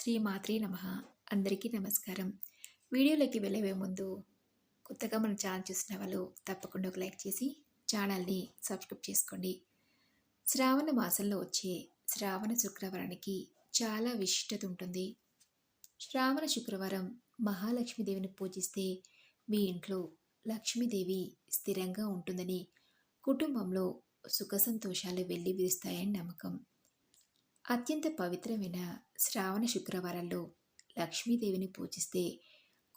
శ్రీ మాత్రే నమ. అందరికీ నమస్కారం. వీడియోలోకి వెళ్ళే ముందు కొత్తగా మన ఛానల్ చూసిన వాళ్ళు తప్పకుండా ఒక లైక్ చేసి ఛానల్ని సబ్స్క్రైబ్ చేసుకోండి. శ్రావణ మాసంలో వచ్చే శ్రావణ శుక్రవారానికి చాలా విశిష్టత ఉంటుంది. శ్రావణ శుక్రవారం మహాలక్ష్మీదేవిని పూజిస్తే మీ ఇంట్లో లక్ష్మీదేవి స్థిరంగా ఉంటుందని కుటుంబంలో సుఖ సంతోషాలు వెళ్ళి విరుస్తాయని నమ్మకం. అత్యంత పవిత్రమైన శ్రావణ శుక్రవారాల్లో లక్ష్మీదేవిని పూజిస్తే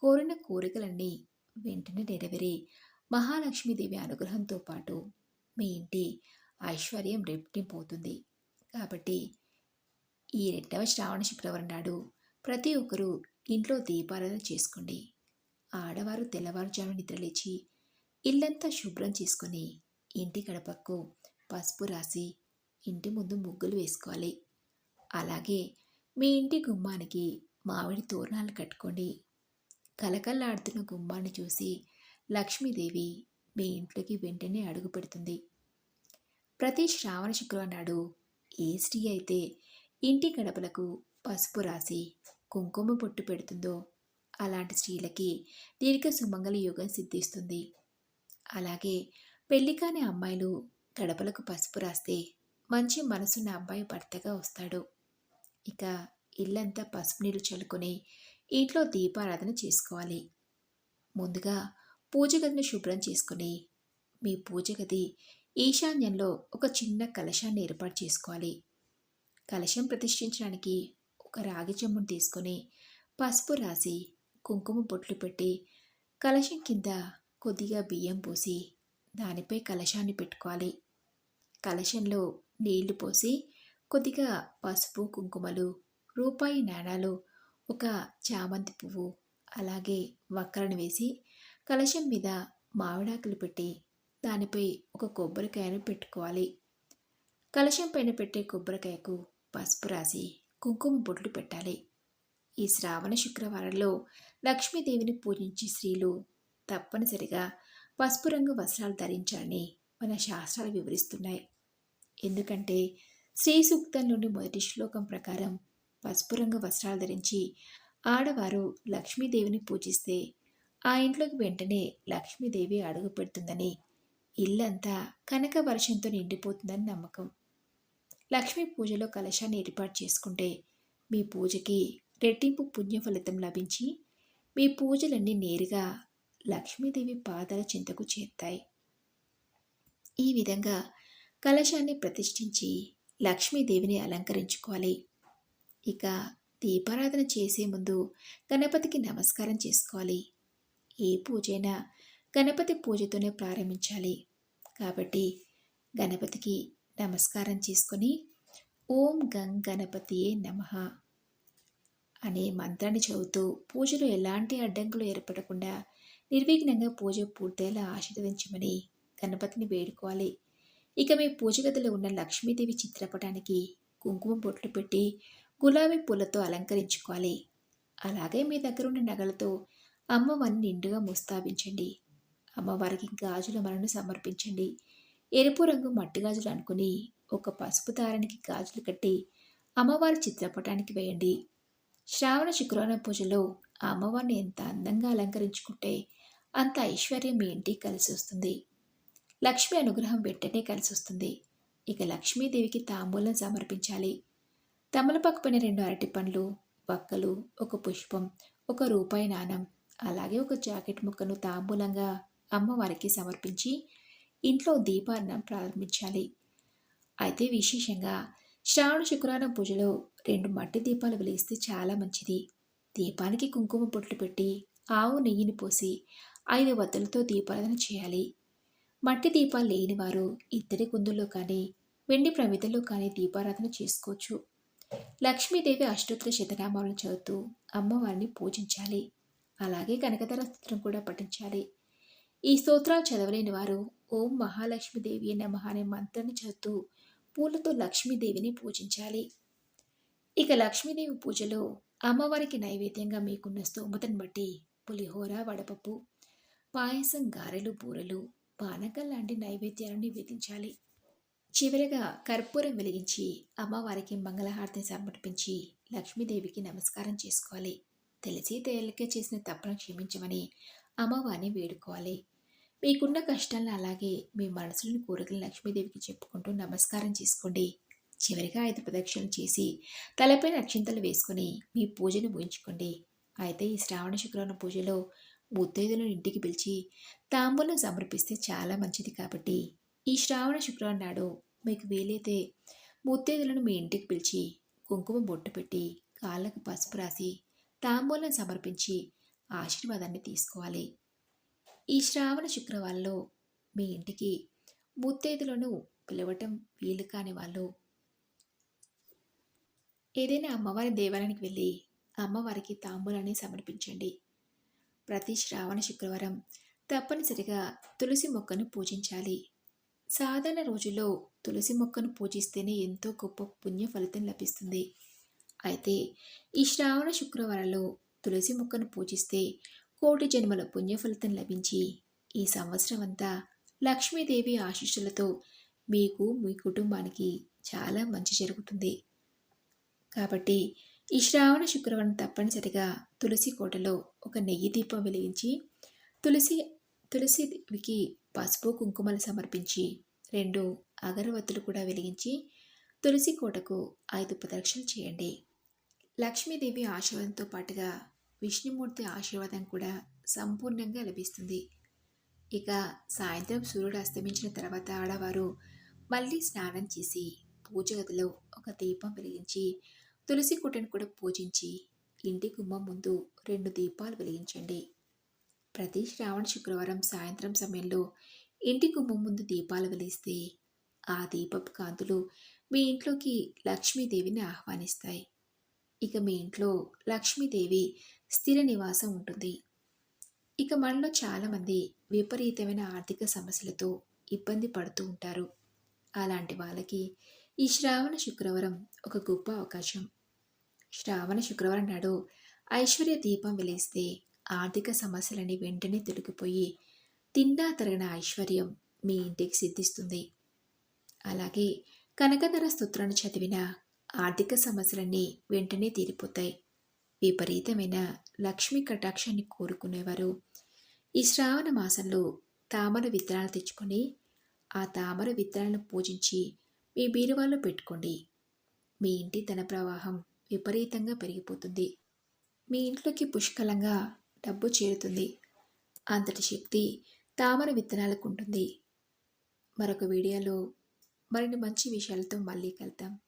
కోరిన కోరికలన్నీ వెంటనే నెరవేరి మహాలక్ష్మీదేవి అనుగ్రహంతో పాటు మీ ఇంటి ఐశ్వర్యం రెట్టింపోతుంది కాబట్టి ఈ రెండవ శ్రావణ శుక్రవారం నాడు ప్రతి ఒక్కరూ ఇంట్లో దీపారాధన చేసుకోండి. ఆడవారు తెల్లవారుజాము నిద్రలేచి ఇల్లంతా శుభ్రం చేసుకొని ఇంటి గడపకు పసుపు రాసి ఇంటి ముందు ముగ్గులు వేసుకోవాలి. అలాగే మీ ఇంటి గుమ్మానికి మామిడి తోరణాలు కట్టుకోండి. కలకల్లాడుతున్న గుమ్మాన్ని చూసి లక్ష్మీదేవి మీ ఇంట్లోకి వెంటనే అడుగు పెడుతుంది. ప్రతి శ్రావణ శుక్రవారం నాడు ఏ స్త్రీ అయితే ఇంటి గడపలకు పసుపు రాసి కుంకుమ పొట్టు పెడుతుందో అలాంటి స్త్రీలకి దీర్ఘ సుమంగళ యోగం సిద్ధిస్తుంది. అలాగే పెళ్ళి కాని అమ్మాయిలు గడపలకు పసుపు రాస్తే మంచి మనసున్న అబ్బాయి భర్తగా వస్తాడు. ఇక ఇల్లంతా పసుపు నీళ్ళు చల్లుకొని ఇంట్లో దీపారాధన చేసుకోవాలి. ముందుగా పూజ గదిని శుభ్రం చేసుకుని మీ పూజ గది ఈశాన్యంలో ఒక చిన్న కలశాన్ని ఏర్పాటు చేసుకోవాలి. కలశం ప్రతిష్ఠించడానికి ఒక రాగి చెమ్మును తీసుకొని పసుపు రాసి కుంకుమ బొట్లు పెట్టి కలశం కింద కొద్దిగా బియ్యం పోసి దానిపై కలశాన్ని పెట్టుకోవాలి. కలశంలో నీళ్ళు పోసి కొద్దిగా పసుపు కుంకుమలు రూపాయి నాణాలు ఒక చామంతి పువ్వు అలాగే వక్కలను వేసి కలశం మీద మామిడాకులు పెట్టి దానిపై ఒక కొబ్బరికాయను పెట్టుకోవాలి. కలశం పైన పెట్టే కొబ్బరికాయకు పసుపు రాసి కుంకుమ బొట్లు పెట్టాలి. ఈ శ్రావణ శుక్రవారంలో లక్ష్మీదేవిని పూజించే స్త్రీలు తప్పనిసరిగా పసుపు రంగు వస్త్రాలు ధరించాలని మన శాస్త్రాలు వివరిస్తున్నాయి. ఎందుకంటే శ్రీ సూక్తంలోని మొదటి శ్లోకం ప్రకారం పసుపు రంగు వస్త్రాలు ధరించి ఆడవారు లక్ష్మీదేవిని పూజిస్తే ఆ ఇంట్లోకి వెంటనే లక్ష్మీదేవి అడుగు పెడుతుందని. ఇల్లంతా కనక వర్షంతో నిండిపోతుందని నమ్మకం. లక్ష్మీ పూజలో కలశాన్ని ఏర్పాటు చేసుకుంటే మీ పూజకి రెట్టింపు పుణ్య ఫలితం లభించి మీ పూజలన్నీ నేరుగా లక్ష్మీదేవి పాదాల చింతకు చేరుతాయి. ఈ విధంగా కలశాన్ని ప్రతిష్ఠించి లక్ష్మీదేవిని అలంకరించుకోవాలి. ఇక దీపారాధన చేసే ముందు గణపతికి నమస్కారం చేసుకోవాలి. ఏ పూజైనా గణపతి పూజతోనే ప్రారంభించాలి. కాబట్టి గణపతికి నమస్కారం చేసుకొని ఓం గం గణపతియే నమ అనే మంత్రాన్ని చదువుతూ పూజలో ఎలాంటి అడ్డంకులు ఏర్పడకుండా నిర్విఘ్నంగా పూజ పూర్తయ్యేలా ఆశీర్వదించమని గణపతిని వేడుకోవాలి. ఇక మీ పూజ గదిలో ఉన్న లక్ష్మీదేవి చిత్రపటానికి కుంకుమ బొట్లు పెట్టి గులాబీ పూలతో అలంకరించుకోవాలి. అలాగే మీ దగ్గర ఉన్న నగలతో అమ్మవారిని నిండుగా ముస్తాబించండి అమ్మవారికి గాజుల మనను సమర్పించండి. ఎరుపు రంగు మట్టి గాజులు అనుకుని ఒక పసుపు దారానికి గాజులు కట్టి అమ్మవారి చిత్రపటానికి వేయండి. శ్రావణ శుక్రవారం పూజలో ఆ అమ్మవారిని ఎంత అందంగా అలంకరించుకుంటే అంత ఐశ్వర్యం మీ ఇంటికి కలిసి వస్తుంది. లక్ష్మి అనుగ్రహం వెంటనే కలిసి వస్తుంది ఇక లక్ష్మీదేవికి తాంబూలం సమర్పించాలి. తమలపాకు పైన రెండు అరటి పండ్లు పక్కలు ఒక పుష్పం ఒక రూపాయి నాణం అలాగే ఒక జాకెట్ ముక్కను తాంబూలంగా అమ్మవారికి సమర్పించి ఇంట్లో దీపాన్ని ప్రారంభించాలి. అయితే విశేషంగా శ్రావణ శుక్రవారం పూజలో రెండు మట్టి దీపాలు వెలిగిస్తే చాలా మంచిది. దీపానికి కుంకుమ పొట్లు పెట్టి ఆవు నెయ్యిని పోసి ఐదు వద్దలతో దీపారాధన చేయాలి. మట్టి దీపాలు లేనివారు ఇద్దరి గుందుల్లో కానీ వెండి ప్రమిదల్లో కానీ దీపారాధన చేసుకోవచ్చు. లక్ష్మీదేవి అష్టోత్తర శతనామాలను చదువుతూ అమ్మవారిని పూజించాలి. అలాగే కనకధర స్తోత్రం కూడా పఠించాలి. ఈ స్తోత్రాలు చదవలేని వారు ఓం మహాలక్ష్మీదేవి అనే మహానే మంత్రాన్ని చదువుతూ పూలతో లక్ష్మీదేవిని పూజించాలి. ఇక లక్ష్మీదేవి పూజలో అమ్మవారికి నైవేద్యంగా మీకున్న స్తోమతను బట్టి పులిహోర వడపప్పు పాయసం గారెలు బూరెలు పానకం లాంటి నైవేద్యాలను నివేదించాలి. చివరగా కర్పూరం వెలిగించి అమ్మవారికి మంగళహారతిని సమర్పించి లక్ష్మీదేవికి నమస్కారం చేసుకోవాలి. తెలిసి తేలికే చేసిన తప్పును క్షమించమని అమ్మవారిని వేడుకోవాలి. మీకున్న కష్టాలను అలాగే మీ మనసులను కోరికలు లక్ష్మీదేవికి చెప్పుకుంటూ నమస్కారం చేసుకోండి. చివరిగా ఐదు ప్రదక్షిణలు చేసి తలపై అక్షింతలు వేసుకొని మీ పూజను ముగించుకోండి. అయితే ఈ శ్రావణ శుక్రవారం పూజలో ముత్తైదులను ఇంటికి పిలిచి తాంబూలం సమర్పిస్తే చాలా మంచిది కాబట్టి ఈ శ్రావణ శుక్రవారం నాడు మీకు వీలైతే ముత్తైదులను మీ ఇంటికి పిలిచి కుంకుమ బొట్టు పెట్టి కాళ్ళకు పసుపు రాసి తాంబూలం సమర్పించి ఆశీర్వాదాన్ని తీసుకోవాలి. ఈ శ్రావణ శుక్రవారంలో మీ ఇంటికి ముత్తైదులను పిలవటం వీలు కాని వాళ్ళు ఏదైనా అమ్మవారి దేవాలయానికి వెళ్ళి అమ్మవారికి తాంబూలాన్ని సమర్పించండి. ప్రతి శ్రావణ శుక్రవారం తప్పనిసరిగా తులసి మొక్కను పూజించాలి. సాధారణ రోజుల్లో తులసి మొక్కను పూజిస్తేనే ఎంతో గొప్ప పుణ్య ఫలితం లభిస్తుంది. అయితే ఈ శ్రావణ శుక్రవారంలో తులసి మొక్కను పూజిస్తే కోటి జన్మల పుణ్య ఫలితం లభించి ఈ సంవత్సరం అంతా లక్ష్మీదేవి ఆశీస్సులతో మీకు మీ కుటుంబానికి చాలా మంచి జరుగుతుంది. కాబట్టి ఈ శ్రావణ శుక్రవారం తప్పనిసరిగా తులసి కోటలో ఒక నెయ్యి దీపం వెలిగించి తులసి తులసికి పసుపు కుంకుమలు సమర్పించి రెండు అగరవత్తులు కూడా వెలిగించి తులసి కోటకు ఐదు ప్రదక్షిణలు చేయండి. లక్ష్మీదేవి ఆశీర్వాదంతో పాటుగా విష్ణుమూర్తి ఆశీర్వాదం కూడా సంపూర్ణంగా లభిస్తుంది. ఇక సాయంత్రం సూర్యుడు అస్తమించిన తర్వాత ఆడవారు మళ్ళీ స్నానం చేసి పూజ గదిలో ఒక దీపం వెలిగించి తులసి కుట్టను కూడా పూజించి ఇంటి గుమ్మం ముందు రెండు దీపాలు వెలిగించండి. ప్రతి శ్రావణ శుక్రవారం సాయంత్రం సమయంలో ఇంటి గుమ్మం ముందు దీపాలు వెలిగిస్తే ఆ దీపపు కాంతులు మీ ఇంట్లోకి లక్ష్మీదేవిని ఆహ్వానిస్తాయి. ఇక మీ ఇంట్లో లక్ష్మీదేవి స్థిర నివాసం ఉంటుంది. ఇక మనలో చాలామంది విపరీతమైన ఆర్థిక సమస్యలతో ఇబ్బంది పడుతూ ఉంటారు. అలాంటి వాళ్ళకి ఈ శ్రావణ శుక్రవారం ఒక గొప్ప అవకాశం. శ్రావణ శుక్రవారం నాడు ఐశ్వర్య దీపం వెలిస్తే ఆర్థిక సమస్యలని వెంటనే తొలగిపోయి తిండా తరగన ఐశ్వర్యం మీ ఇంటికి సిద్ధిస్తుంది. అలాగే కనకధర స్తోత్రాన్ని చదివిన ఆర్థిక సమస్యలన్నీ వెంటనే తీరిపోతాయి. విపరీతమైన లక్ష్మీ కటాక్షాన్ని కోరుకునేవారు ఈ శ్రావణ మాసంలో తామర విత్తనాలు తెచ్చుకొని ఆ తామర విత్తనాలను పూజించి మీ బీరువాలో పెట్టుకోండి. మీ ఇంటి ధన ప్రవాహం విపరీతంగా పెరిగిపోతుంది. మీ ఇంట్లోకి పుష్కలంగా డబ్బు చేరుతుంది. అంతటి శక్తి తామర విత్తనాలకు ఉంటుంది. మరొక వీడియోలో మరిన్ని మంచి విషయాలతో మళ్ళీ కలుద్దాం.